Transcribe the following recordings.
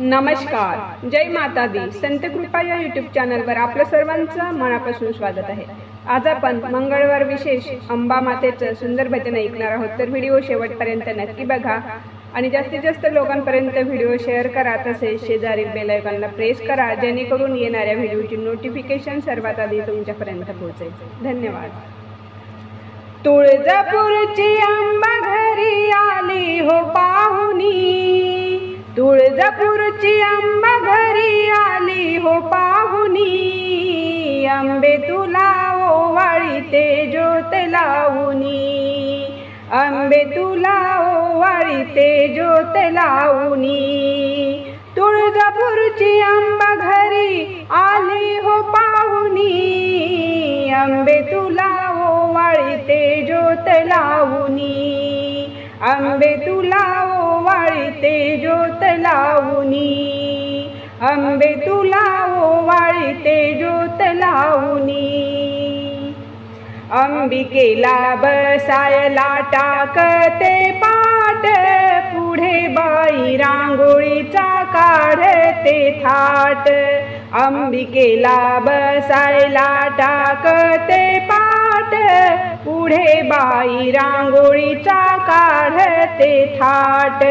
नमस्कार. जय माता दी संत कृपा या यूट्यूब चॅनलवर आपलं सर्वांचं मनापासून स्वागत आहे. आज आपण मंगळवार विशेष अंबा मातेचं सुंदर भजन ऐकणार आहोत. तर व्हिडिओ शेवटपर्यंत नक्की बघा. आणि जास्तीत जास्त लोकांपर्यंत व्हिडिओ शेअर करा. तसेच शेजारील बेलायकॉनला प्रेस करा. जेणेकरून येणाऱ्या व्हिडिओची नोटिफिकेशन सर्वात आधी तुमच्यापर्यंत पोहोचेल. धन्यवाद. तुळजापूरची अंबा घरी हो तुळजापूरची आंबा घरी आली हो पाहुनी. आंबे तुला ओवाळी ते ज्योत लावूनी. आंबे तुला ओवाळी ते ज्योत लावणी तुळजापूरची आंबा घरी आली हो पाहुणी आंबे तुला ओवाळी ते ज्योत लावूनी. आंबे तुला ते ज्योत लावूनी. आंबे तुला ओवाळी ते ज्योत लावूनी. अंबिकेला बसायला टाकते पाट पुढे बाई रांगोळीचा काढते थाट. अंबिकेला बसायला टाकते पाट पुढे बाई रांगोळीचा काढ ते थाट.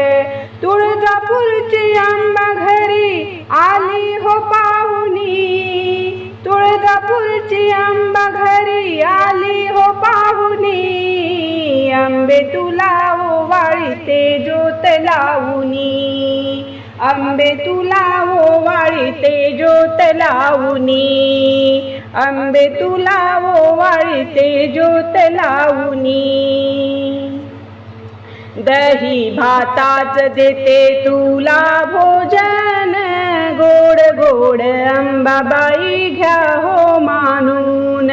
तुळजापूरची आंबा घरी आली हो पाहुनी तुळजापूरची आंबा घरी आली हो पाहुनी आंबे तुला वाळी ते ज्योत लावूनी. आंबे तुला वाळी ते ज्योत लावूनी. आंबे तुला वाळी ते ज्योत लावुनी. दही भाताच देते तुला भोजन. गोड गोड अंबाबाई घ्या हो मानून.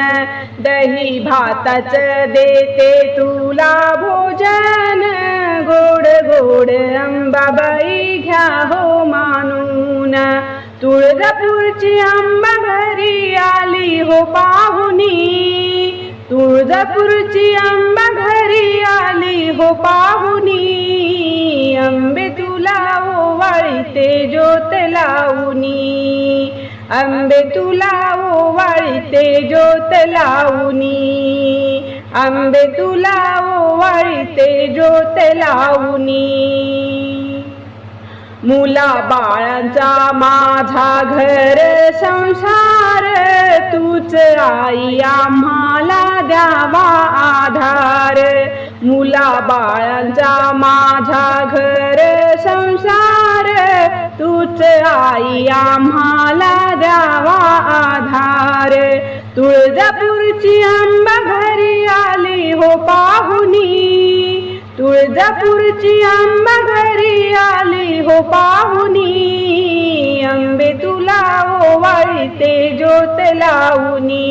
दही भाताच देते तुला भोजन. गोड गोड अंबाबाई घ्या हो मानून. तुळजापूरची आंबा घरी आली हो पाहुनी. तुळजापूरची आंबा घरी आली हो पाहुनी आंबे तुला ओवाळीते ज्योत लावूनी. आंबे तुला ओवाळीते ज्योत लावूनी. आंबे तुला ओवाळीते ज्योत लावूनी. मुला बाळांचा माझा घर संसार तूच आई आम्हाला द्यावा. मुला बाळांचा माझा घर संसार. तूच आई आम्हाला द्यावा आधार. तुळजापूरची आंबा घरी आली हो पाहुनी तुळजापूरची आंबा घरी आली हो पाहुनी आंबे तुला ओवाळी ते ज्योत लावूनी.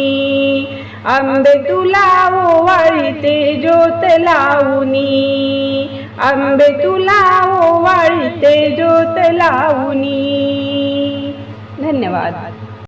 आंबे तुला ओवाळीते ज्योत लावूनी. आंबे तुला ओवाळीते ज्योत लावूनी. धन्यवाद.